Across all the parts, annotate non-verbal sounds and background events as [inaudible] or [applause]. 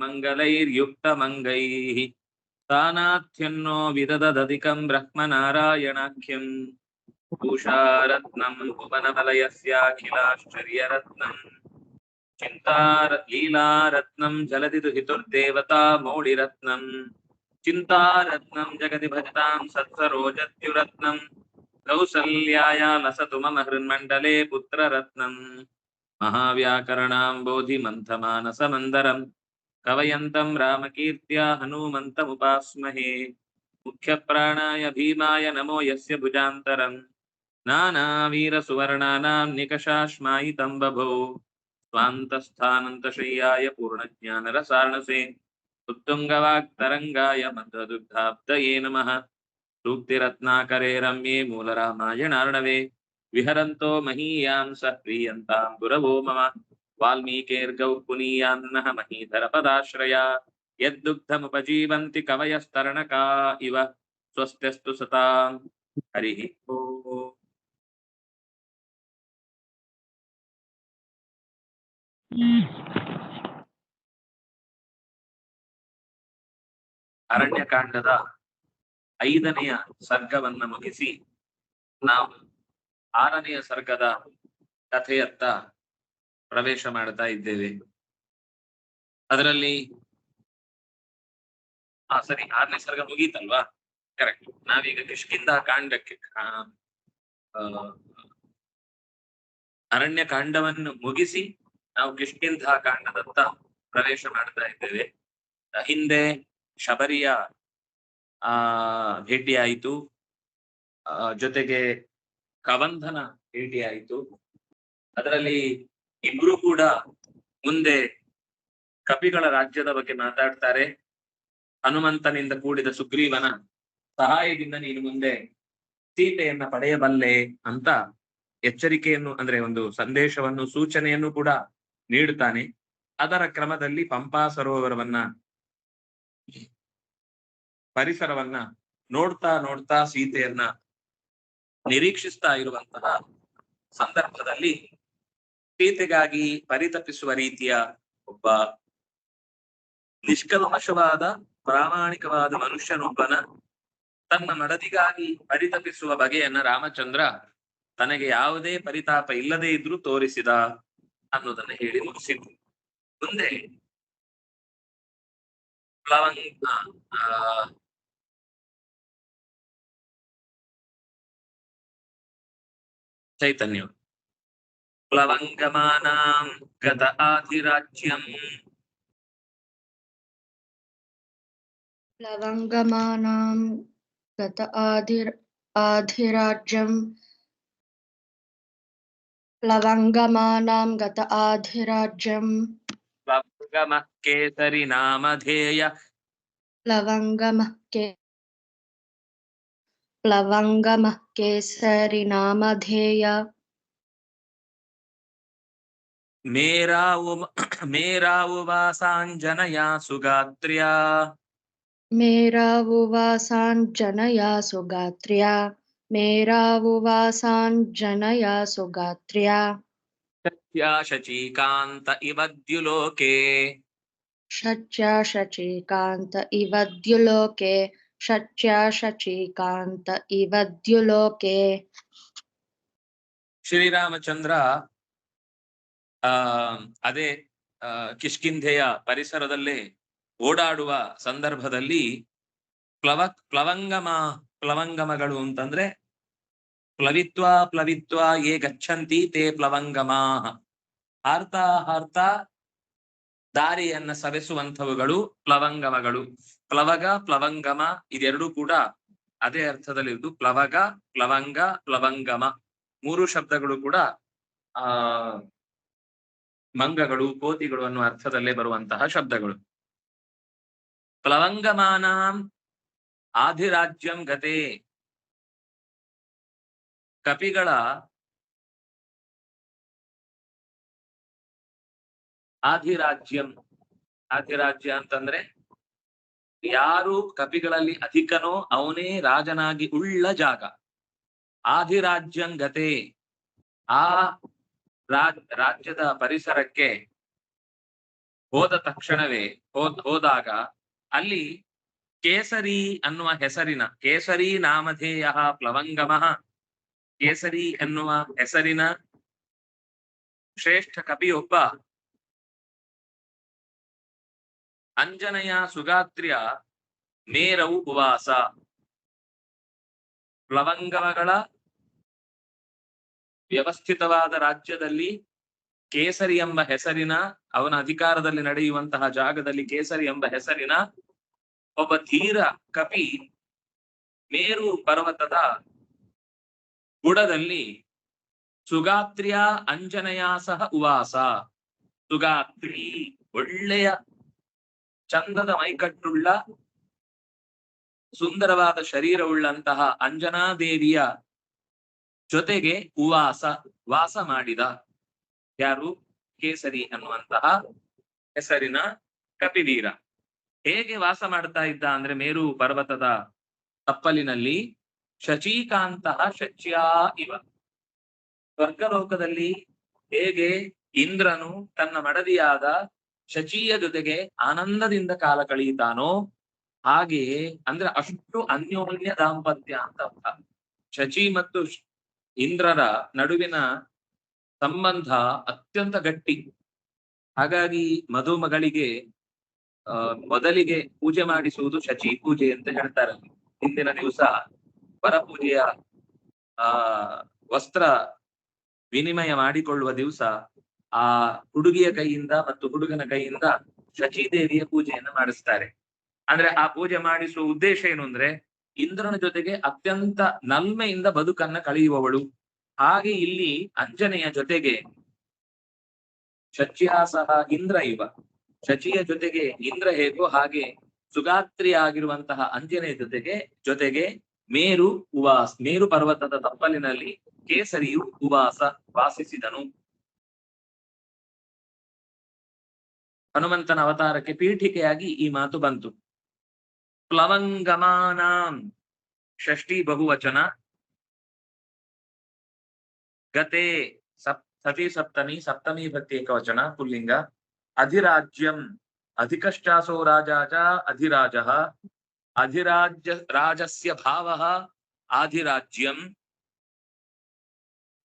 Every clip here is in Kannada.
मङ्गलैर्युक्तमङ्गैः तानाथ्यन्नो विदधदधिकम् ब्रह्मनारायणाख्यम् उषारत्नम् भुवनवलयस्याखिलाश्चर्यरत्नम् चिन्तार लीलारत्नम् चलति तु हितुर्देवता मौलिरत्नम् चिन्तारत्नम् जगति भजताम् सत्सरोजत्युरत्नम् कौसल्याया लसतु मम हृन्मण्डले पुत्ररत्नम् महाव्याकरणाम्बोधिमन्थमानसमन्दरम् कवयन्तम् रामकीर्त्या हनूमन्तमुपास्महे। मुख्यप्राणाय भीमाय नमो यस्य भुजान्तरम्। नानावीरसुवर्णानाम् निकषाश्मायितम् बभौ। स्वान्तस्थानन्तशय्याय पूर्णज्ञानरसार्णसे। उत्तुङ्गवाक्तरङ्गाय मध्वदुग्धाब्दये नमः। सूक्तिरत्नाकरे रम्ये मूलरामायणार्णवे। विहरन्तो महीयां स प्रीयन्ताम् गुरवो मम। ವಾಲ್ಮೀಕೇರ್ಗೌ ಪುನೀಯಾನ್ನಃ ಮಹೀಧರ ಪದಾಶ್ರಯ ಯದ್ದುಗ್ಧಮುಪಜೀವಂತಿ ಕವಯಸ್ತರಣಕಾ ಇವ. ಸ್ವಸ್ತ್ಯಸ್ತು ಸತಾ. ಹರಿ ಅರಣ್ಯಕಾಂಡದ ಐದನೆಯ ಸರ್ಗವನ್ನ ಮುಗಿಸಿ ನಾವು ಆರನೆಯ ಸರ್ಗದ ಕಥೆಯತ್ತ ಪ್ರವೇಶ ಮಾಡ್ತಾ ಇದ್ದೇವೆ. ಅದರಲ್ಲಿ ಆ, ಸರಿ, ಆರನೇ ಸರ್ಗ ಮುಗೀತಲ್ವಾ? ಕರೆಕ್ಟ್ ನಾವೀಗ ಕಿಷ್ಕಿಂದ ಕಾಂಡಕ್ಕೆ ಅರಣ್ಯ ಕಾಂಡವನ್ನು ಮುಗಿಸಿ ನಾವು ಕಿಷ್ಕಿಂಧ ಕಾಂಡದತ್ತ ಪ್ರವೇಶ ಮಾಡ್ತಾ ಇದ್ದೇವೆ. ಹಿಂದೆ ಶಬರಿಯ, ಆ ಭೇಟಿಯಾಯಿತು ಜೊತೆಗೆ ಕವಂಧನ ಭೇಟಿಯಾಯಿತು ಅದರಲ್ಲಿ ಇಬ್ರು ಕೂಡ ಮುಂದೆ ಕಪಿಗಳ ರಾಜ್ಯದ ಬಗ್ಗೆ ಮಾತಾಡ್ತಾರೆ. ಹನುಮಂತನಿಂದ ಕೂಡಿದ ಸುಗ್ರೀವನ ಸಹಾಯದಿಂದ ನೀನು ಮುಂದೆ ಸೀತೆಯನ್ನ ಪಡೆಯಬಲ್ಲೆ ಅಂತ ಎಚ್ಚರಿಕೆಯನ್ನು, ಅಂದ್ರೆ ಒಂದು ಸಂದೇಶವನ್ನು, ಸೂಚನೆಯನ್ನು ಕೂಡ ನೀಡುತ್ತಾನೆ. ಅದರ ಕ್ರಮದಲ್ಲಿ ಪಂಪಾ ಸರೋವರವನ್ನ, ಪರಿಸರವನ್ನ ನೋಡ್ತಾ ನೋಡ್ತಾ ಸೀತೆಯನ್ನ ನಿರೀಕ್ಷಿಸ್ತಾ ಇರುವಂತಹ ಸಂದರ್ಭದಲ್ಲಿ ಸೀತೆಗಾಗಿ ಪರಿತಪಿಸುವ ರೀತಿಯ ಒಬ್ಬ ನಿಷ್ಕಲ್ಮಶವಾದ ಪ್ರಾಮಾಣಿಕವಾದ ಮನುಷ್ಯನೊಬ್ಬನ ತನ್ನ ಮಡದಿಗಾಗಿ ಪರಿತಪಿಸುವ ಬಗೆಯನ್ನ ರಾಮಚಂದ್ರ ತನಗೆ ಯಾವುದೇ ಪರಿತಾಪ ಇಲ್ಲದೆ ಇದ್ರೂ ತೋರಿಸಿದ ಅನ್ನೋದನ್ನ ಹೇಳಿ ಮುಗಿಸಿದ್ರು. ಮುಂದೆ ಪ್ಲವಂಗ ಆ, प्लवङ्गमानां गत आधिराज्यम्। प्लवङ्गमानां गत आधिर् आधिराज्यं प्लवङ्गमानां गत आधिराज्यं प्लवङ्गमः केसरि नामधेय प्लवङ्गमः के प्लवङ्गमः केसरि नामधेय मेरा उवा, [clears throat] मेरा मेरावुवासाञ्जनया सुगात्र्या। मेरावुवासाञ्जनया सुगात्र्या मेरावुवासाञ्जनया सुगात्र्या। शच्या शचीकान्त इवद्युलोके शच्या शचीकान्त इवद्युलोके। शच्या शचीकान्त इवद्युलोके। श्रीरामचन्द्र ಆ ಅದೇ ಕಿಷ್ಕಿಂಧೆಯ ಪರಿಸರದಲ್ಲೇ ಓಡಾಡುವ ಸಂದರ್ಭದಲ್ಲಿ ಪ್ಲವ, ಪ್ಲವಂಗಮ, ಪ್ಲವಂಗಮಗಳು ಅಂತಂದ್ರೆ, ಪ್ಲವಿತ್ವ ಪ್ಲವಿತ್ವ, ಏ ಗಚ್ಚಂತಿ ತೇ ಪ್ಲವಂಗಮ ಹಾರ್ತಾ ಹಾರ್ತಾ ದಾರಿಯನ್ನ ಸವೆಸುವಂಥವುಗಳು ಪ್ಲವಂಗಮಗಳು. ಪ್ಲವಗ, ಪ್ಲವಂಗಮ ಇದೆರಡೂ ಕೂಡ ಅದೇ ಅರ್ಥದಲ್ಲಿರುವುದು ಪ್ಲವಗ, ಪ್ಲವಂಗ, ಪ್ಲವಂಗಮ. ಮೂರು ಶಬ್ದಗಳು ಕೂಡ, ಆ ಮಂಗಗಳು, ಕೋತಿಗಳು ಅನ್ನುವ ಅರ್ಥದಲ್ಲೇ ಬರುವಂತಹ ಶಬ್ದಗಳು. ಪ್ಲವಂಗಮಾನ ಆಧಿರಾಜ್ಯಂ ಗತೆ. ಕಪಿಗಳ ಆಧಿರಾಜ್ಯಂ, ಆಧಿರಾಜ್ಯ ಅಂತಂದ್ರೆ ಯಾರು ಕಪಿಗಳಲ್ಲಿ ಅಧಿಕನೋ ಅವನೇ ರಾಜನಾಗಿ ಉಳ್ಳ ಜಾಗ. ಆಧಿರಾಜ್ಯಂಗತೆ ಆ ರಾಜ್, ರಾಜ್ಯದ ಪರಿಸರಕ್ಕೆ ಹೋದ ತಕ್ಷಣವೇ ಹೋದ್, ಹೋದಾಗ ಅಲ್ಲಿ ಕೇಸರಿ ಅನ್ನುವ ಹೆಸರಿನ, ಕೇಸರಿ ನಾಮಧೇಯ ಪ್ಲವಂಗಮ, ಕೇಸರಿ ಎನ್ನುವ ಹೆಸರಿನ ಶ್ರೇಷ್ಠ ಕವಿಯೊಬ್ಬ ಅಂಜನೆಯ ಸುಗಾತ್ರಿಯ ಮೇರವು ಉಪವಾಸ ಪ್ಲವಂಗಮಗಳ ವ್ಯವಸ್ಥಿತವಾದ ರಾಜ್ಯದಲ್ಲಿ ಕೇಸರಿ ಎಂಬ ಹೆಸರಿನ, ಅವನ ಅಧಿಕಾರದಲ್ಲಿ ನಡೆಯುವಂತಹ ಜಾಗದಲ್ಲಿ ಕೇಸರಿ ಎಂಬ ಹೆಸರಿನ ಒಬ್ಬ ಧೀರ ಕಪಿ ಮೇರು ಪರ್ವತದ ಬುಡದಲ್ಲಿ ಸುಗಾತ್ರಿಯ ಅಂಜನೆಯ ಸಹ ಉವಾಸ. ಸುಗಾತ್ರಿ ಒಳ್ಳೆಯ ಚಂದದ ಮೈಕಟ್ಟುಳ್ಳ, ಸುಂದರವಾದ ಶರೀರವುಳ್ಳಂತಹ ಅಂಜನಾದೇವಿಯ ಜೊತೆಗೆ ಉವಾಸ, ವಾಸ ಮಾಡಿದ ಯಾರು? ಕೇಸರಿ ಅನ್ನುವಂತಹ ಹೆಸರಿನ ಕಪಿವೀರ. ಹೇಗೆ ವಾಸ ಮಾಡ್ತಾ ಇದ್ದ ಅಂದ್ರೆ ಮೇರು ಪರ್ವತದ ತಪ್ಪಲಿನಲ್ಲಿ ಶಚೀಕಾಂತಹ ಶಚ್ಯಾ ಇವ. ಸ್ವರ್ಗಲೋಕದಲ್ಲಿ ಹೇಗೆ ಇಂದ್ರನು ತನ್ನ ಮಡದಿಯಾದ ಶಚಿಯ ಜೊತೆಗೆ ಆನಂದದಿಂದ ಕಾಲ ಕಳೆಯುತ್ತಾನೋ ಹಾಗೆಯೇ ಅಂದ್ರೆ ಅಷ್ಟು ಅನ್ಯೋನ್ಯ ದಾಂಪತ್ಯ ಅಂತ ಶಚಿ ಮತ್ತು ಇಂದ್ರರ ನಡುವಿನ ಸಂಬಂಧ ಅತ್ಯಂತ ಗಟ್ಟಿ. ಹಾಗಾಗಿ ಮಧುಮಗಳಿಗೆ ಮೊದಲಿಗೆ ಪೂಜೆ ಮಾಡಿಸುವುದು ಶಚಿ ಪೂಜೆ ಅಂತ ಹೇಳ್ತಾರೆ. ಹಿಂದಿನ ದಿವಸ ವರಪೂಜೆಯ, ಆ, ವಸ್ತ್ರ ವಿನಿಮಯ ಮಾಡಿಕೊಳ್ಳುವ ದಿವಸ ಆ ಹುಡುಗಿಯ ಕೈಯಿಂದ ಮತ್ತು ಹುಡುಗನ ಕೈಯಿಂದ ಶಚಿದೇವಿಯ ಪೂಜೆಯನ್ನು ಮಾಡಿಸ್ತಾರೆ. ಅಂದ್ರೆ ಆ ಪೂಜೆ ಮಾಡಿಸುವ ಉದ್ದೇಶ ಏನು ಅಂದ್ರೆ ಇಂದ್ರನ ಜೊತೆಗೆ ಅತ್ಯಂತ ನಲ್ಮೆಯಿಂದ ಬದುಕನ್ನ ಕಳೆಯುವವಳು. ಹಾಗೆ ಇಲ್ಲಿ ಅಂಜನೆಯ ಜೊತೆಗೆ ಶಚಿಯ ಸಹ ಇಂದ್ರ ಇವ. ಶಚಿಯ ಜೊತೆಗೆ ಇಂದ್ರ ಹೇಗೋ ಹಾಗೆ ಸುಗಾತ್ರಿ ಆಗಿರುವಂತಹ ಅಂಜನೆಯ ಜೊತೆಗೆ ಜೊತೆಗೆ ಮೇರು ಉವಾಸ್, ಮೇರು ಪರ್ವತದ ತಪ್ಪಲಿನಲ್ಲಿ ಕೇಸರಿಯು ಉವಾಸ ವಾಸಿಸಿದನು. ಹನುಮಂತನ ಅವತಾರಕ್ಕೆ ಪೀಠಿಕೆಯಾಗಿ ಈ ಮಾತು ಬಂತು. प्लवंगी षष्टी बहुवचना। गते सति सप्तमी सप्तमी भक्ति एकवचन पुलिंग अधिराज्यम अधिकश्चासो राजा च अधिराज। अधिराज्य, राजस्य भाव आधिराज्यम।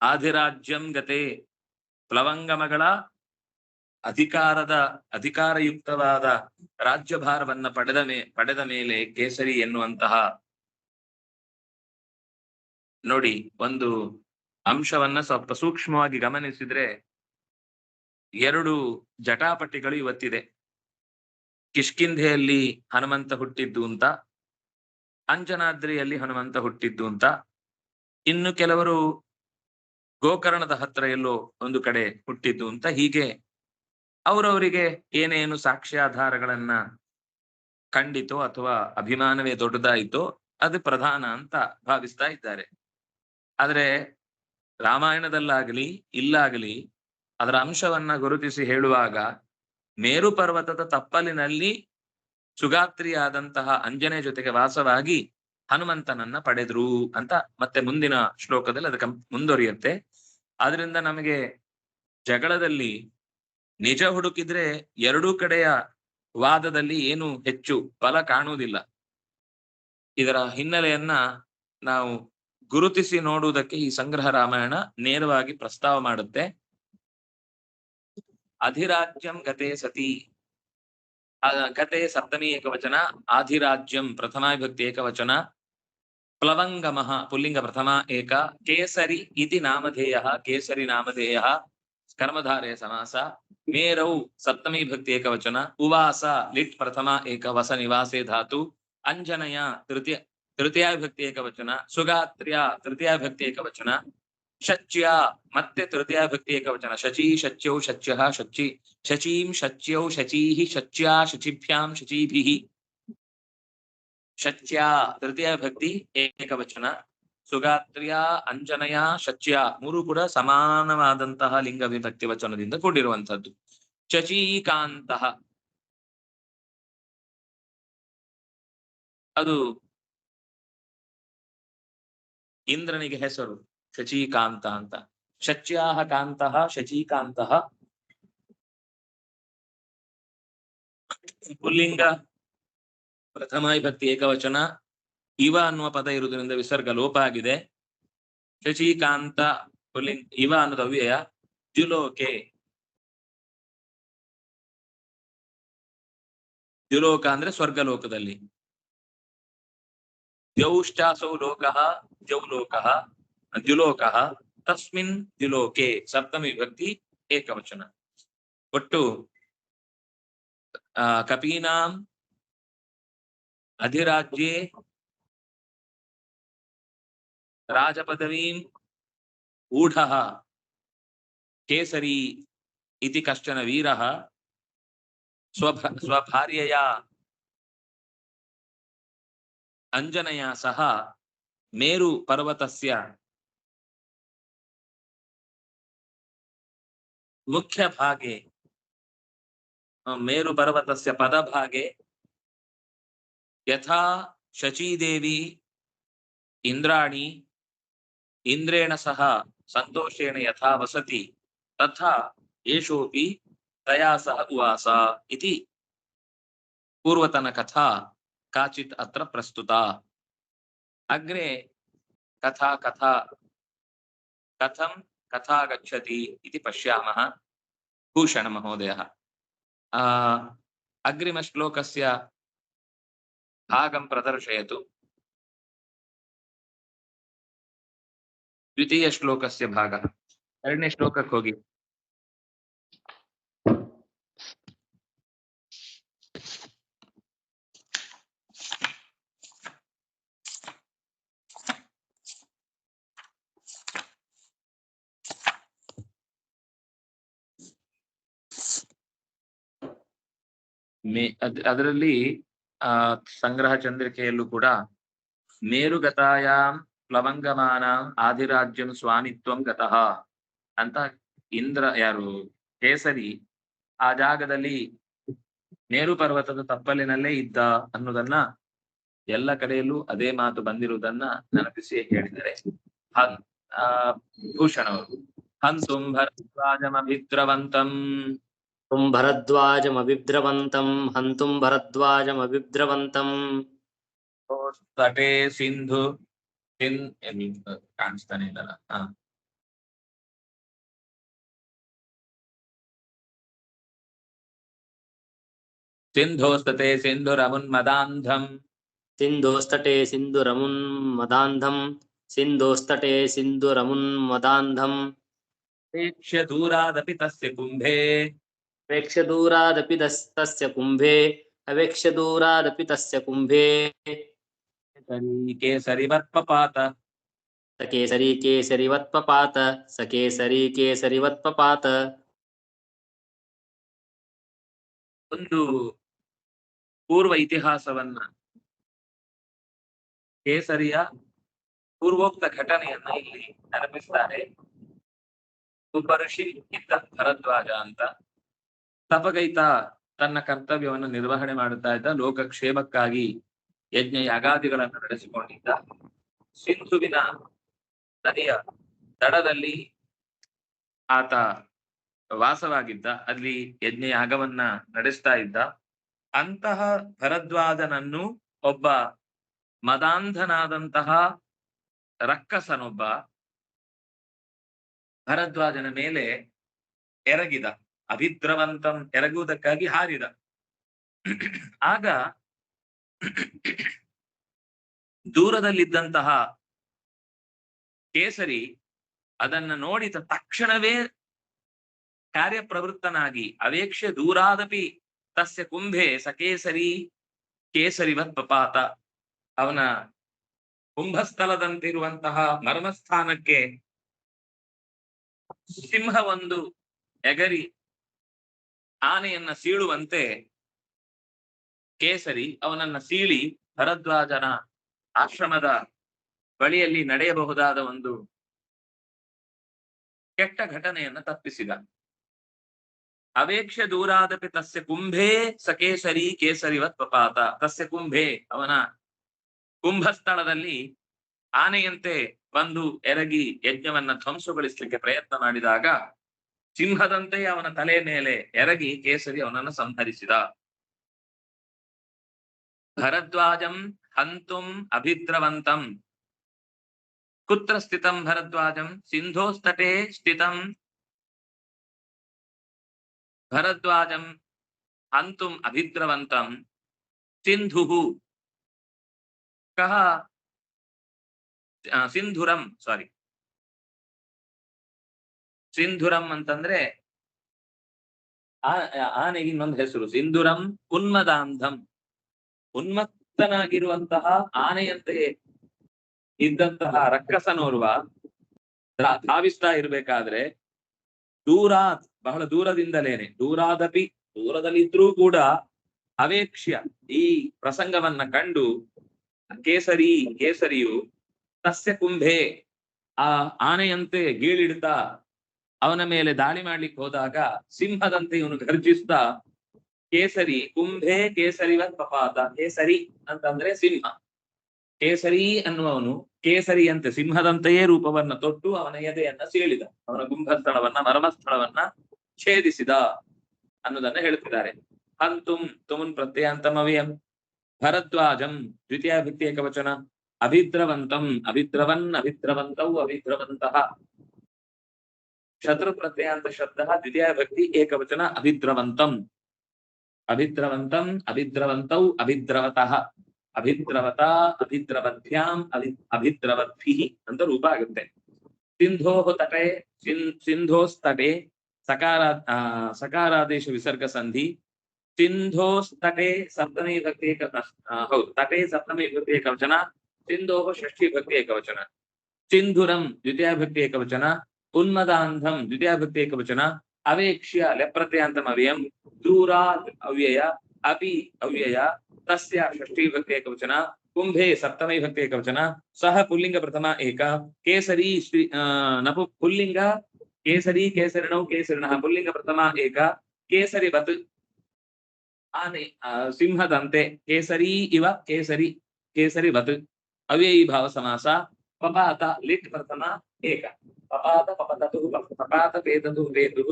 आधिराज्यम गते प्लवंगमगला ಅಧಿಕಾರದ, ಅಧಿಕಾರಯುಕ್ತವಾದ ರಾಜ್ಯಭಾರವನ್ನ ಪಡೆದ ಮೇ, ಪಡೆದ ಮೇಲೆ ಕೇಸರಿ ಎನ್ನುವಂತಹ ನೋಡಿ, ಒಂದು ಅಂಶವನ್ನ ಸ್ವಲ್ಪ ಸೂಕ್ಷ್ಮವಾಗಿ ಗಮನಿಸಿದ್ರೆ ಎರಡು ಜಟಾಪಟಿಗಳು ಇವತ್ತಿದೆ. ಕಿಷ್ಕಿಂಧೆಯಲ್ಲಿ ಹನುಮಂತ ಹುಟ್ಟಿದ್ದು ಅಂತ, ಅಂಜನಾದ್ರಿಯಲ್ಲಿ ಹನುಮಂತ ಹುಟ್ಟಿದ್ದು ಅಂತ, ಇನ್ನು ಕೆಲವರು ಗೋಕರ್ಣದ ಹತ್ರ ಎಲ್ಲೋ ಒಂದು ಕಡೆ ಹುಟ್ಟಿದ್ದು ಅಂತ ಹೀಗೆ ಅವರವರಿಗೆ ಏನೇನು ಸಾಕ್ಷ್ಯಾಧಾರಗಳನ್ನ ಕಂಡಿತೋ ಅಥವಾ ಅಭಿಮಾನವೇ ದೊಡ್ಡದಾಯಿತೋ ಅದು ಪ್ರಧಾನ ಅಂತ ಭಾವಿಸ್ತಾ ಇದ್ದಾರೆ. ಆದರೆ ರಾಮಾಯಣದಲ್ಲಾಗಲಿ, ಇಲ್ಲಾಗಲಿ ಅದರ ಅಂಶವನ್ನ ಗುರುತಿಸಿ ಹೇಳುವಾಗ ಮೇರು ಪರ್ವತದ ತಪ್ಪಲಿನಲ್ಲಿ ಸುಗಾತ್ರಿಯಾದಂತಹ ಅಂಜನೆ ಜೊತೆಗೆ ವಾಸವಾಗಿ ಹನುಮಂತನನ್ನ ಪಡೆದ್ರು ಅಂತ ಮತ್ತೆ ಮುಂದಿನ ಶ್ಲೋಕದಲ್ಲಿ ಅದಕ್ಕೆ ಮುಂದುವರಿಯುತ್ತೆ ಅದರಿಂದ ನಮಗೆ ಜಗಳದಲ್ಲಿ ನಿಜ ಹುಡುಕಿದ್ರೆ ಎರಡೂ ಕಡೆಯ ವಾದದಲ್ಲಿ ಏನು ಹೆಚ್ಚು ಫಲ ಕಾಣುವುದಿಲ್ಲ. ಇದರ ಹಿನ್ನೆಲೆಯನ್ನ ನಾವು ಗುರುತಿಸಿ ನೋಡುವುದಕ್ಕೆ ಈ ಸಂಗ್ರಹ ರಾಮಾಯಣ ನೇರವಾಗಿ ಪ್ರಸ್ತಾವ ಮಾಡುತ್ತೆ. ಅಧಿರಾಜ್ಯಂ ಗತೆ ಸತಿ. ಗತೆ ಸಪ್ತಮಿ ಏಕವಚನ, ಆಧಿರಾಜ್ಯಂ ಪ್ರಥಮಾವಿಭಕ್ತಿ ಏಕವಚನ, ಪ್ಲವಂಗಮಃ ಪುಲ್ಲಿಂಗ ಪ್ರಥಮ ಏಕ, ಕೇಸರಿ ಇತಿ ನಾಮಧೇಯ, ಕೇಸರಿ ನಾಮಧೇಯ कर्मधारे समास, मेरौ सप्तमी भक्ति एकवचन, उवास लिट प्रथमा एकवस निवासे धातु अंजनया तृतीय तृतीया भक्ति एकवचन, सुगात्र्या तृतीया भक्ति एकवचन, शच्या मत तृतीया भक्ति एकवचन, शची, शच्यौ, शच्य, शचि, शची, शच्यौ, शची, शच्या, शचिभ्या, शचीभिः, शच्या तृतीया भक्ति एकवचन ಸುಗಾತ್ರ್ಯ, ಅಂಜನಯ, ಶಚ್ಯ ಮೂರು ಕೂಡ ಸಮಾನವಾದಂತಹ ಲಿಂಗ ವಿಭಕ್ತಿ ವಚನದಿಂದ ಕೂಡಿರುವಂತದ್ದು ಶಚೀಕಾಂತಹ ಅದು ಇಂದ್ರನಿಗೆ ಹೆಸರು, ಶಚೀಕಾಂತ ಅಂತ. ಶಚ್ಯಾಹ ಕಾಂತಃ, ಶಚೀಕಾಂತಃ. ಪುಲ್ಲಿಂಗ ಪ್ರಥಮ ವಿಭಕ್ತಿ ಏಕವಚನ. ಇವ ಅನ್ನುವ ಪದ ಇರುವುದರಿಂದ ವಿಸರ್ಗ ಲೋಪ ಆಗಿದೆ. ಶಶಿಕಾಂತ ಇವ ಅನ್ನೋದು ಅವ್ಯಯ ದ್ಯುಲೋಕೆ. ದ್ಯುಲೋಕ ಅಂದ್ರೆ ಸ್ವರ್ಗಲೋಕದಲ್ಲಿ. ದ್ಯೌಶ್ಚಾಸೌ ಲೋಕಃ ದ್ಯೌಲೋಕಃ ದ್ಯುಲೋಕಃ ತಸ್ಮಿನ್ ದ್ಯುಲೋಕೆ. ಸಪ್ತಮಿ ವಿಭಕ್ತಿ ಏಕವಚನ. ಒಟ್ಟು ಕಪೀನಾಂ ಅಧಿರಾಜ್ಯೆ राजपदवीं ऊढः केसरी वीर कश्चन अंजनया सह स्वभार्यया अञ्जनया सह मेरुपर्वतस्य मुख्यभागे अं, मेरुपर्वतस्य पदभागे यथा शचीदेवी इंद्राणी ಇಂದ್ರೇಣ ಸಹ ಸಂತೋಷೇಣ ಯಥಾ ವಸತಿ, ತಥಾ ಯೇಷೋಪಿ ತಯಾ ಸಹ ಉವಾಸ ಇತಿ. ಪೂರ್ವತನ ಕಥಾ ಕಾಚಿತ್ ಅತ್ರ ಪ್ರಸ್ತುತ. ಅಗ್ರೆ ಕಥಾ ಕಥಾ ಕಥಂ ಕಥಾ ಗಚ್ಚತಿ ಇತಿ ಪಶ್ಯಾಮಃ. ಭೂಷಣ ಮಹೋದಯ. ಅಗ್ರಿಮ ಶ್ಲೋಕಸ್ಯ ಭಾಗಂ ಪ್ರದರ್ಶಯತು. द्वितीय श्लोकस्य भागः अरण्य श्लोकः होगी ಮೇ ಅದ್ ಅದರಲ್ಲಿ ಆ ಸಂಗ್ರಹ ಚಂದ್ರಿಕೆಯಲ್ಲೂ ಕೂಡ ಮೇರುಗತಾಯಾಮ್ ಪ್ಲವಂಗಮಾನ ಆದಿರಾಜ್ಯಂ ಸ್ವಾಮಿತ್ವಂ ಗತಃ ಅಂತ ಇಂದ್ರ ಯಾರು ಕೇಸರಿ ಆ ಜಾಗದಲ್ಲಿ ನೇರು ಪರ್ವತದ ತಪ್ಪಲಿನಲ್ಲೇ ಇದ್ದ ಅನ್ನೋದನ್ನ ಎಲ್ಲ ಕಡೆಯಲ್ಲೂ ಅದೇ ಮಾತು ಬಂದಿರುವುದನ್ನ ನೆನಪಿಸಿ ಹೇಳಿದರೆ ಹನ್ ಆ ಭೂಷಣ ಅವರು ಹಂಸುಂ ಭರದ್ವಾಜಮಭಿದ್ರವಂತಂ ಹಂ ಭರದ್ವಾಜಮಭಿದ್ರವಂತಂ ಹಂತುಂ ಭರದ್ವಾಜಮಭಿದ್ರವಂತಂ ತಟೇ ಸಿಂಧು. ಕಾಣಿಸ್ತಾನೆ ಇಲ್ಲಲ್ಲ ಹಾ ಸಿಂಧೋಸ್ತತೆ ಸಿಂಧುರಮುನ್ಮದಾಂಧಂ सिन्धोस्तटे सिन्धुरमुन्मदान्धं सिन्धोस्तटे सिन्धुरमुन्मदान्धम् प्रेक्ष्य दूरादपि तस्य कुम्भे अवेक्ष्य दूरादपि तस्- तस्य कुम्भे अवेक्ष्य दूरादपि तस्य कुम्भे केसरी केसरिवत्पपात स केसरी केसरिवत्पपात स केसरी केसरिवत्पपात ಒಂದು ಪೂರ್ವ ಇತಿಹಾಸವನ್ನ ಕೇಸರಿಯ ಪೂರ್ವೋಕ್ತ ಘಟನೆಯನ್ನ ಇಲ್ಲಿ ನೆನಪಿಸ್ತಾರೆ ಒಬ್ಬ ಋಷಿ ಇದ್ದ ಭರದ್ವಾಜ ಅಂತ ತಪಗೈತ ತನ್ನ ಕರ್ತವ್ಯವನ್ನು ನಿರ್ವಹಣೆ ಮಾಡುತ್ತಾ ಇದ್ದ ಲೋಕಕ್ಷೇಮಕ್ಕಾಗಿ ಯಜ್ಞ ಯಾಗಾದಿಗಳನ್ನು ನಡೆಸಿಕೊಂಡಿದ್ದ. ಸಿಂಧುವಿನ ನದಿಯ ದಡದಲ್ಲಿ ಆತ ವಾಸವಾಗಿದ್ದ. ಅಲ್ಲಿ ಯಜ್ಞ ಯಾಗವನ್ನ ನಡೆಸ್ತಾ ಇದ್ದ. ಅಂತಹ ಭರದ್ವಾಜನನ್ನು ಒಬ್ಬ ಮದಾಂಧನಾದಂತಹ ರಕ್ಕಸನೊಬ್ಬ ಭರದ್ವಾಜನ ಮೇಲೆ ಎರಗಿದ. ಅಭಿದ್ರವಂತಂ ಎರಗುವುದಕ್ಕಾಗಿ ಹಾರಿದ. ಆಗ ದೂರದಲ್ಲಿದ್ದಂತಹ ಕೇಸರಿ ಅದನ್ನ ನೋಡಿದ ತಕ್ಷಣವೇ ಕಾರ್ಯಪ್ರವೃತ್ತನಾಗಿ ಅವೇಕ್ಷ್ಯ ದೂರಾದಪಿ ತಸ್ಯ ಕುಂಭೆ ಸಕೇಸರಿ ಕೇಸರಿವತ್ ಪಪಾತ ಅವನ ಕುಂಭಸ್ಥಲದಂತಿರುವಂತಹ ಮರ್ಮಸ್ಥಾನಕ್ಕೆ ಸಿಂಹವೊಂದು ಎಗರಿ ಆನೆಯನ್ನ ಸೀಳುವಂತೆ ಕೇಸರಿ ಅವನನ್ನ ಸೀಳಿ ಭರದ್ವಾಜನ ಆಶ್ರಮದ ಬಳಿಯಲ್ಲಿ ನಡೆಯಬಹುದಾದ ಒಂದು ಕೆಟ್ಟ ಘಟನೆಯನ್ನ ತಪ್ಪಿಸಿದ. ಅವೇಕ್ಷ ದೂರಾದಪಿ ತಸ್ಯ ಕುಂಭೇ ಸಕೇಸರಿ ಕೇಸರಿವತ್ ಪಪಾತ ತಸ್ಯ ಕುಂಭೆ ಅವನ ಕುಂಭಸ್ಥಳದಲ್ಲಿ ಆನೆಯಂತೆ ಬಂದು ಎರಗಿ ಯಜ್ಞವನ್ನ ಧ್ವಂಸಗೊಳಿಸಲಿಕ್ಕೆ ಪ್ರಯತ್ನ ಮಾಡಿದಾಗ ಸಿಂಹದಂತೆ ಅವನ ತಲೆ ಮೇಲೆ ಎರಗಿ ಕೇಸರಿ ಅವನನ್ನು ಸಂಹರಿಸಿದ. ಭರದ್ವಾಜಂ ಹಂತುಂ ಅಭಿದ್ರವಂತಂ ಕುತ್ರ ಸ್ಥಿತಂ ಭರದ್ವಾಜಂ ಸಿಂಧೋಸ್ತಟೆ ಸ್ಥಿತಂ ಭರದ್ವಾಜಂ ಹಂತುಂ ಅಭಿದ್ರವಂತಂ ಸಿಂಧುಃ ಕಹ ಆ, ಸಿಂಧುರಂ ಸಾರಿ ಸಿಂಧುರಂ ಅಂತಂದ್ರೆ ಆ- ಆನೆಗೆ ಇನ್ನೊಂದು ಹೆಸರು ಸಿಂಧುರಂ ಉನ್ಮದಾಂಧಂ ಉನ್ಮತ್ತನಾಗಿರುವಂತಹ ಆನೆಯಂತೆ ಇದ್ದಂತಹ ರಕ್ಕಸನೋರ್ವ ಧಾವಿಸ್ತಾ ಇರ್ಬೇಕಾದ್ರೆ ದೂರಾತ್ ಬಹಳ ದೂರದಿಂದಲೇನೆ, ದೂರಾದಪಿ, ದೂರದಲ್ಲಿದ್ರೂ ಕೂಡ ಅವೇಕ್ಷ್ಯ ಈ ಪ್ರಸಂಗವನ್ನ ಕಂಡು ಕೇಸರಿ, ಕೇಸರಿಯು ತಸ್ಯ ಕುಂಭೆ ಆ ಆನೆಯಂತೆ ಗೀಳಿಡ್ತಾ ಅವನ ಮೇಲೆ ದಾಳಿ ಮಾಡ್ಲಿಕ್ಕೆ ಹೋದಾಗ ಸಿಂಹದಂತೆ ಇವನು ಗರ್ಜಿಸ್ತಾ ಕೇಸರಿ, ಕುಂಭೆ ಕೇಸರಿವತ್ ಪಪಾತ ಕೇಸರಿ ಅಂತಂದ್ರೆ ಸಿಂಹ. ಕೇಸರಿ ಅನ್ನುವವನು ಕೇಸರಿಯಂತೆ ಸಿಂಹದಂತೆಯೇ ರೂಪವನ್ನ ತೊಟ್ಟು ಅವನ ಎದೆಯನ್ನ ಸೀಳಿದ, ಅವನ ಕುಂಭಸ್ಥಳವನ್ನ ಮರ್ಮಸ್ಥಳವನ್ನ ಛೇದಿಸಿದ ಅನ್ನೋದನ್ನ ಹೇಳ್ತಿದ್ದಾರೆ. ಹಂತುಂ ತುಮುನ್ ಪ್ರತ್ಯಯಾಂತಮವ್ಯಂ, ಭರದ್ವಾಜಂ ದ್ವಿತೀಯ ಭಕ್ತಿ ಏಕವಚನ ಅಭಿದ್ರವಂತಂ, ಅಭಿದ್ರವನ್, ಅಭಿದ್ರವಂತೌ ಅಭಿದ್ರವಂತಹ ಶತ್ರು ಪ್ರತ್ಯಯಾಂತ ಶಬ್ದ ದ್ವಿತೀಯ ಭಕ್ತಿ ಏಕವಚನ, ಅಭಿದ್ರವಂತಂ. ಅಭಿದ್ರವಂತಂ ಅಭಿದ್ರವಂತೌ ಅಭಿದ್ರವತಃ ಅಭಿದ್ರವತ ಅಭಿದ್ರವದ್ಭ್ಯಾಂ ಅಭಿ ಅಭಿದ್ರವದ್ಭಿಃ ಅಂತ ರೂಪ ಆಗುತ್ತೆ ಸಿಂಧೋಃ ತಟೆ ಸಿನ್ ಸಿಂಧೋಸ್ತಟೆ ಸಕಾರ ಆ, ಸಕಾರಾದೇಶ ವಿಸರ್ಗ ಸಂಧಿ ಸಿಂಧೋಸ್ತಟೆ ಸಪ್ತಮಿ ವಿಭಕ್ತಿ ಏಕ ಆ, ಹೌದು ತಟೆ ಸಪ್ತಮಿ ವಿಭಕ್ತಿ ಏಕವಚನ ಸಿಂಧೋಃ ಷಷ್ಠಿ ವಿಭಕ್ತಿ ಏಕವಚನ ಸಿಂಧುರಂ ದ್ವಿತೀಯ ಭಕ್ತಿ ಏಕವಚನ ಉನ್ಮದಾಂಧಂ ದ್ವಿತೀಯ ಭಕ್ತಿ ಏಕವಚನ అవేక్ష్య లెప్రతయాంతం అవ్యయం దూరాత్ అవ్యయ అపి అవ్యయ తస్య షష్ఠీ విభక్తి ఏకవచన కుంభే సప్తమ విభక్తి ఏకవచన సహ పుల్లింగ ప్రథమ ఏక కేసరి శ్రీ నపు పుల్లింగ కేసరి కేసరిణౌ కేసరిణ పుల్లింగ ప్రథమ ఏక కేసరి బత్ ఆని సింహదంతే కేసరి ఇవ కేసరి కేసరి బత్ అవ్యయీ భావ సమాస పపాత లిట్ ప్రథమ ఏక పపాత పపతతు పపాత పేదతు పేదు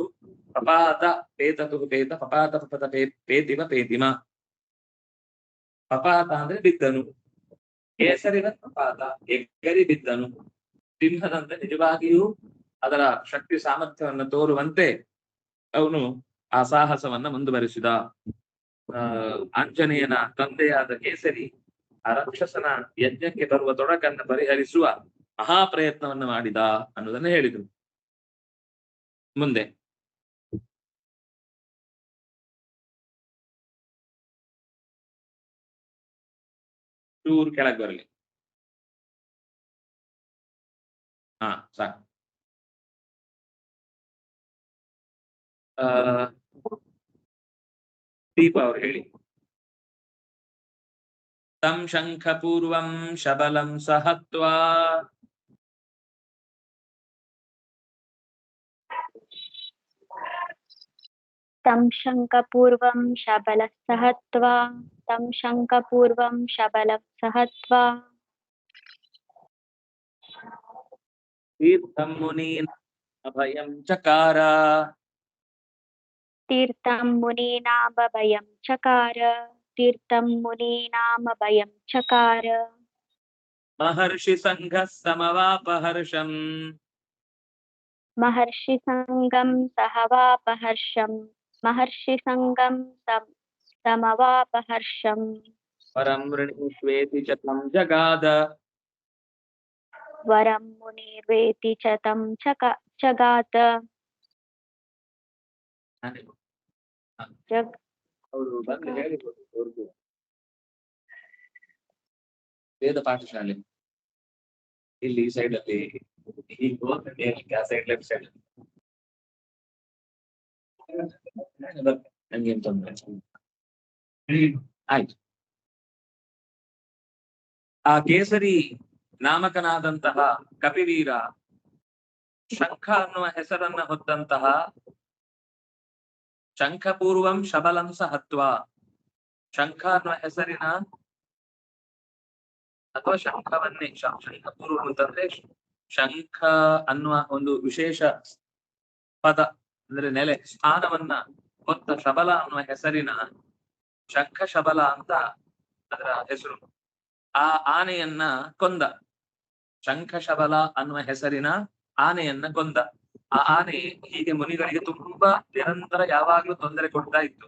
ಪಪಾತ ಪೇತತು ಪೇತ, ಪಪಾತ ಪಪತ ಪೇ ಪೇತಿಮ ಪೇತಿಮ. ಪಪಾತ ಅಂದ್ರೆ ಬಿದ್ದನು. ಕೇಸರಿವ ಪಪಾತ ಎಗ್ಗರಿ ಬಿದ್ದನು. ಸಿಂಹದಂತೆ ನಿಜವಾಗಿಯೂ ಅದರ ಶಕ್ತಿ ಸಾಮರ್ಥ್ಯವನ್ನು ತೋರುವಂತೆ ಅವನು ಆ ಸಾಹಸವನ್ನ ಮುಂದುವರಿಸಿದ. ಆಂಜನೇಯನ ತಂದೆಯಾದ ಕೇಸರಿ ಆ ರಾಕ್ಷಸನ ಯಜ್ಞಕ್ಕೆ ಬರುವ ತೊಡಕನ್ನು ಪರಿಹರಿಸುವ ಮಹಾಪ್ರಯತ್ನವನ್ನು ಮಾಡಿದ ಅನ್ನೋದನ್ನ ಹೇಳಿದರು ಮುಂದೆ. ಚೂರು ಕೆಳಗೆ ಬರಲಿ ಹಾ ಸಾಕು ಆ ದೀಪ ಅವ್ರು ಹೇಳಿ ತಂ ಶಂಖ ಪೂರ್ವಂ ಶಬಲಂ ಸಹತ್ವಾ तं शङ्खपूर्वं शबलः सहत्वा तं शङ्खपूर्वं शबलः सहत्वा तीर्थं मुनीन् अभयं चकार। तीर्थं मुनीनामभयं चकार। तीर्थं मुनीनामभयं चकार। महर्षि सङ्घः समवापहर्षम्। महर्षिसङ्गं सहवापहर्षं महर्षिसङ्गं सम समवापहर्षम् परं वृणीष्वेति च तं जगाद वरं मुनिर्वेति च तं चका जगात जग ಅವರು ಬಂದು ಹೇಳಿದ್ರು ಅವ್ರ್ದು. ವೇದ ಪಾಠಶಾಲೆ ಇಲ್ಲಿ ಈ ಸೈಡ್ ಅಲ್ಲಿ ಹೀಗೆ ಹೋದ್ರೆ ಮೇಲಕ್ಕೆ ಆ ಸೈಡ್ ಲೆಫ್ಟ್ ಸೈಡ್ ನಂಗೇನ್ ತೊಂದ್ರೆ ಆಯ್ತು. ಆ ಕೇಸರಿ ನಾಮಕನಾದಂತಹ ಕಪಿವೀರ ಶಂಖ ಅನ್ನುವ ಹೆಸರನ್ನ ಹೊತ್ತಂತಹ ಶಂಖಪೂರ್ವಂ ಶಬಲಂಸ ಹತ್ವ. ಶಂಖ ಅನ್ನುವ ಹೆಸರಿನ ಅಥವಾ ಶಂಖವನ್ನೇ ಶಂಖಪೂರ್ವ ಅಂತಂದ್ರೆ ಶಂಖ ಅನ್ನುವ ಒಂದು ವಿಶೇಷ ಪದ, ಅಂದ್ರೆ ನೆಲೆ, ಸ್ಥಾನವನ್ನ ಹೊತ್ತ ಶಬಲ ಅನ್ನುವ ಹೆಸರಿನ ಶಂಖ ಶಬಲ ಅಂತ ಅದರ ಹೆಸರು. ಆ ಆನೆಯನ್ನ ಕೊಂದ. ಶಂಖಶಬಲ ಅನ್ನುವ ಹೆಸರಿನ ಆನೆಯನ್ನ ಕೊಂದ. ಆ ಆನೆ ಹೀಗೆ ಮುನಿಗಳಿಗೆ ತುಂಬಾ ನಿರಂತರ ಯಾವಾಗ್ಲೂ ತೊಂದರೆ ಕೊಡ್ತಾ ಇತ್ತು.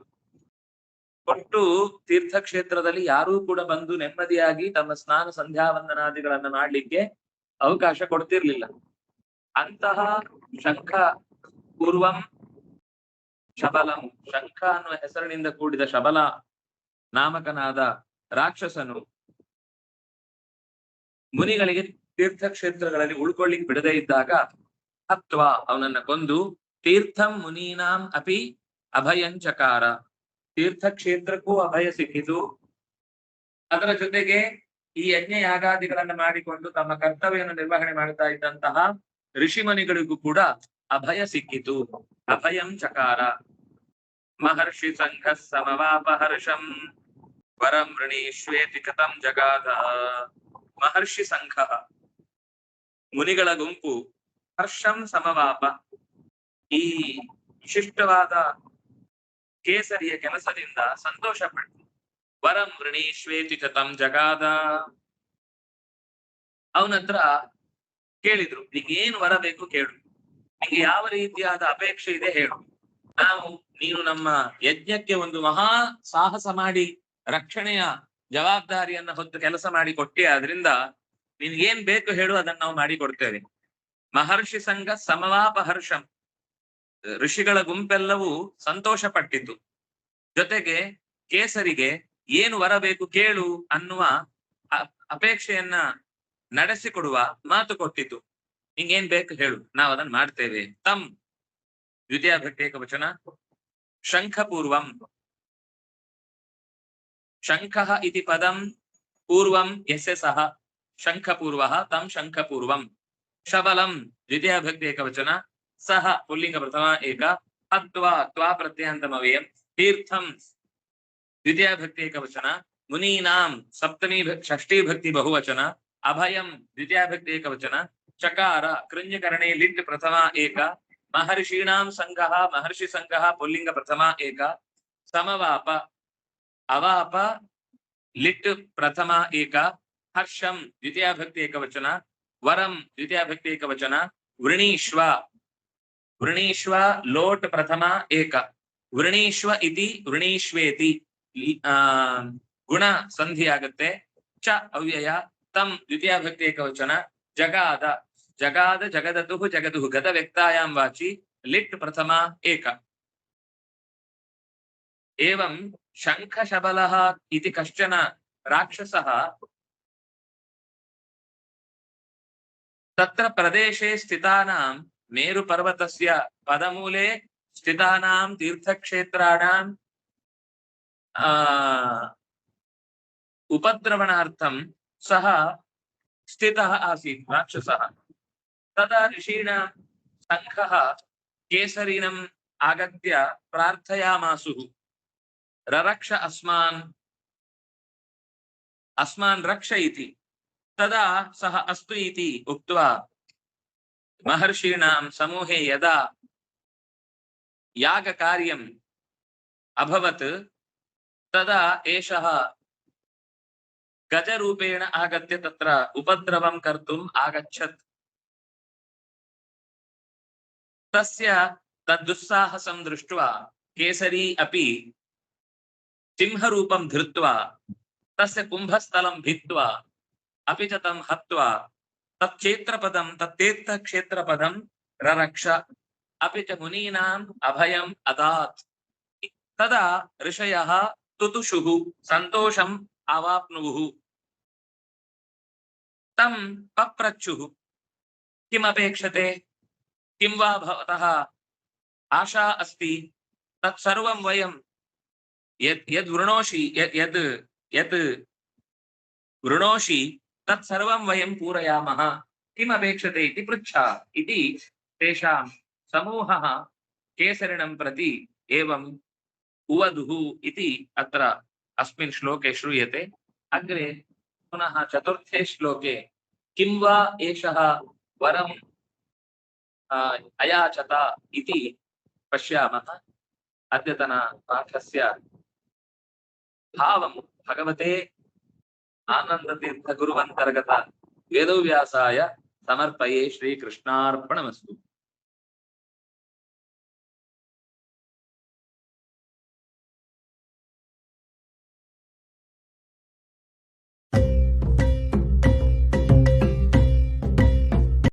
ಕೊಟ್ಟು ತೀರ್ಥಕ್ಷೇತ್ರದಲ್ಲಿ ಯಾರೂ ಕೂಡ ಬಂದು ನೆಮ್ಮದಿಯಾಗಿ ತಮ್ಮ ಸ್ನಾನ ಸಂಧ್ಯಾವಂದನಾದಿಗಳನ್ನ ಮಾಡ್ಲಿಕ್ಕೆ ಅವಕಾಶ ಕೊಡ್ತಿರ್ಲಿಲ್ಲ. ಅಂತಹ ಶಂಖ ಪೂರ್ವಂ ಶಬಲಂ. ಶಂಖ ಅನ್ನುವ ಹೆಸರಿನಿಂದ ಕೂಡಿದ ಶಬಲ ನಾಮಕನಾದ ರಾಕ್ಷಸನು ಮುನಿಗಳಿಗೆ ತೀರ್ಥಕ್ಷೇತ್ರಗಳಲ್ಲಿ ಉಳ್ಕೊಳ್ಳಿಕ್ ಬಿಡದೇ ಇದ್ದಾಗ ಹತ್ವ ಅವನನ್ನ ಕೊಂದು ತೀರ್ಥಂ ಮುನೀನಾಂ ಅಪಿ ಅಭಯಂಚಕಾರ. ತೀರ್ಥಕ್ಷೇತ್ರಕ್ಕೂ ಅಭಯ ಸಿಕ್ಕಿತು. ಅದರ ಜೊತೆಗೆ ಈ ಯಜ್ಞ ಯಾಗಾದಿಗಳನ್ನ ಮಾಡಿಕೊಂಡು ತಮ್ಮ ಕರ್ತವ್ಯವನ್ನು ನಿರ್ವಹಣೆ ಮಾಡ್ತಾ ಇದ್ದಂತಹ ಋಷಿಮುನಿಗಳಿಗೂ ಕೂಡ ಅಭಯ ಸಿಕ್ಕಿತು ಅಭಯಂ ಚಕಾರ ಮಹರ್ಷಿ ಸಂಘ ಸಮವಾಪಹರ್ಷಂ ವರಂ ಋಣೀಶ್ವೇತಿ ಕಥಂ ಜಗಾದ ಮಹರ್ಷಿ ಸಂಘ ಮುನಿಗಳ ಗುಂಪು ಹರ್ಷಂ ಸಮವಾಪ ಈ ವಿಶಿಷ್ಟವಾದ ಕೇಸರಿಯ ಕೆಲಸದಿಂದ ಸಂತೋಷ ಪಟ್ಟು ವರಂ ಋಣೀಶ್ವೇತಿ ಕಥಂ ಜಗಾದ ಅವನತ್ರ ಕೇಳಿದ್ರು, ನಿಗೇನ್ ವರ ಬೇಕು ಕೇಳು. ನಿಂಗೆ ಯಾವ ರೀತಿಯಾದ ಅಪೇಕ್ಷೆ ಇದೆ ಹೇಳು. ನಾವು, ನೀನು ನಮ್ಮ ಯಜ್ಞಕ್ಕೆ ಒಂದು ಮಹಾ ಸಾಹಸ ಮಾಡಿ ರಕ್ಷಣೆಯ ಜವಾಬ್ದಾರಿಯನ್ನ ಹೊತ್ತು ಕೆಲಸ ಮಾಡಿ ಕೊಟ್ಟೆ, ಆದ್ರಿಂದ ನಿನ್ಗೇನ್ ಬೇಕು ಹೇಳು, ಅದನ್ನ ನಾವು ಮಾಡಿ ಕೊಡ್ತೇವೆ. ಮಹರ್ಷಿ ಸಂಘ ಸಮವಾಪಹರ್ಷಂ. ಋಷಿಗಳ ಗುಂಪೆಲ್ಲವೂ ಸಂತೋಷ ಪಟ್ಟಿತು ಜೊತೆಗೆ ಕೇಸರಿಗೆ ಏನು ವರಬೇಕು ಕೇಳು ಅನ್ನುವ ಅಪೇಕ್ಷೆಯನ್ನ ನಡೆಸಿಕೊಡುವ ಮಾತು ಕೊಟ್ಟಿತು ನಿಂಗೇನ್ ಬೇಕು ಹೇಳು ನಾವು ಅದನ್ನ ಮಾಡ್ತೇವೆ ತಮ್ ದ್ವಿತೀಯ ಭಕ್ತಿ ವಚನ ಶಂಖಪೂರ್ವಂ ಶಂಖಃ ಇತಿ ಪದಂ ಪೂರ್ವಂ ಯಸ್ಯ ಸಹ ಶಂಖಪೂರ್ವಃ ತಂ ಶಂಖಪೂರ್ವಂ ಶಬಲಂ ದ್ವಿತೀಯ ಭಕ್ತಿ ಏಕವಚನ ಸಹ ಪುಲ್ಲಿಂಗ ಪ್ರಥಮ ಏಕ ಹತ್ವಾ ತ್ವಾ ಪ್ರತ್ಯಂತಮವೇಯಂ ತೀರ್ಥಂ ದ್ವಿತೀಯ ಭಕ್ತಿ ಏಕವಚನ ಮುನೀನಾಂ ಸಪ್ತಮಿ ಭಕ್- ಷಷ್ಠಿ ಭಕ್ತಿ ಬಹುವಚನ ಅಭಯಂ ದ್ವಿತೀಯ ಭಕ್ತಿ ಏಕವಚನ ಚಕಾರ ಕೃಂಜಕರಣೆ ಲಿಟ್ ಪ್ರಥಮ ಏಕ ಮಹರ್ಷೀಣಾಂ ಸಂಘಃ ಮಹರ್ಷಿ ಸಂಘಃ ಪುಲ್ಲಿಂಗ ಪ್ರಥಮ ಏಕ ಸಮವಾಪ ಅವಾಪ ಲಿಟ್ ಪ್ರಥಮ ಏಕ ಹರ್ಷಂ ದ್ವಿತೀಯ ಭಕ್ತಿ ಏಕವಚನ ವರಂ ದ್ವಿತೀಯ ಭಕ್ತಿ ಏಕವಚನ ವೃಣೀಶ್ವ ವೃಣೀಶ್ವ ಲೋಟ್ ಪ್ರಥಮ ಏಕ ವೃಣೀಶ್ವ ಇತಿ ವೃಣೀಶ್ವೇತಿ ಈ- ಆ ಗುಣ ಸಂಧಿ ಆಗತ್ತೆ ಚ ಅವ್ಯಯ ತಂ ದ್ವಿತೀಯ ಭಕ್ತಿ ಏಕವಚನ జగాద జగాద జగదతు జగదు గత వ్యక్తాయాం వాచి లిట్ ప్రథమ ఏక. ఏవం శంఖశబల ఇది కష్టన రాక్షస తత్ర ప్రదేశే స్థితానాం మేరుపర్వతస్య పదమూలే స్థితానాం తీర్థక్షేత్రాణం ఉపద్రవణార్థం సహ स्थितः आसीत्, राक्षसः। तदा ऋषीणां सङ्घः केसरिनम् आगत्य प्रार्थयामासुः। ररक्ष अस्मान् अस्मान् रक्ष तदा सः अस्तु इति उक्त्वा महर्षीणां समूहे यदा यागकार्यम् अभवत्, तदा एषः गजरूपेण आगत्य तत्र उपद्रवं कर्तुम् आगच्छत्। तस्य तद्दुस्साहसं दृष्ट्वा केसरी अपि सिंहरूपं धृत्वा, तस्य कुम्भस्थलं भित्त्वा, अपि च तं हत्वा, तत्क्षेत्रपदं तत्तीर्थक्षेत्रपदं ररक्ष, अपि च मुनीनाम् अभयम् अदात्। तदा ऋषयः तुतुषुः सन्तोषम् अवाप्नुवुः तं पप्रच्छुः किमपेक्षते? किं वा भवतः आशा अस्ति? तत्सर्वं वयं यत् यद् वृणोषि, यद् यत् वृणोषि, तत्सर्वं वयं पूरयामः। किमपेक्षते इति पृच्छा। इति तेषां समूहः केसरिणं प्रति एवम् उवधुः इति अत्र अस्मिन् श्लोके श्रूयते अग्रे पुनः चतुर्थे श्लोके किं वा एषः वरम् अयाचत इति पश्यामः अद्यतनपाठस्य भावं भगवते आनन्दतीर्थगुरुवन्तर्गत वेदव्यासाय समर्पये श्रीकृष्णार्पणमस्तु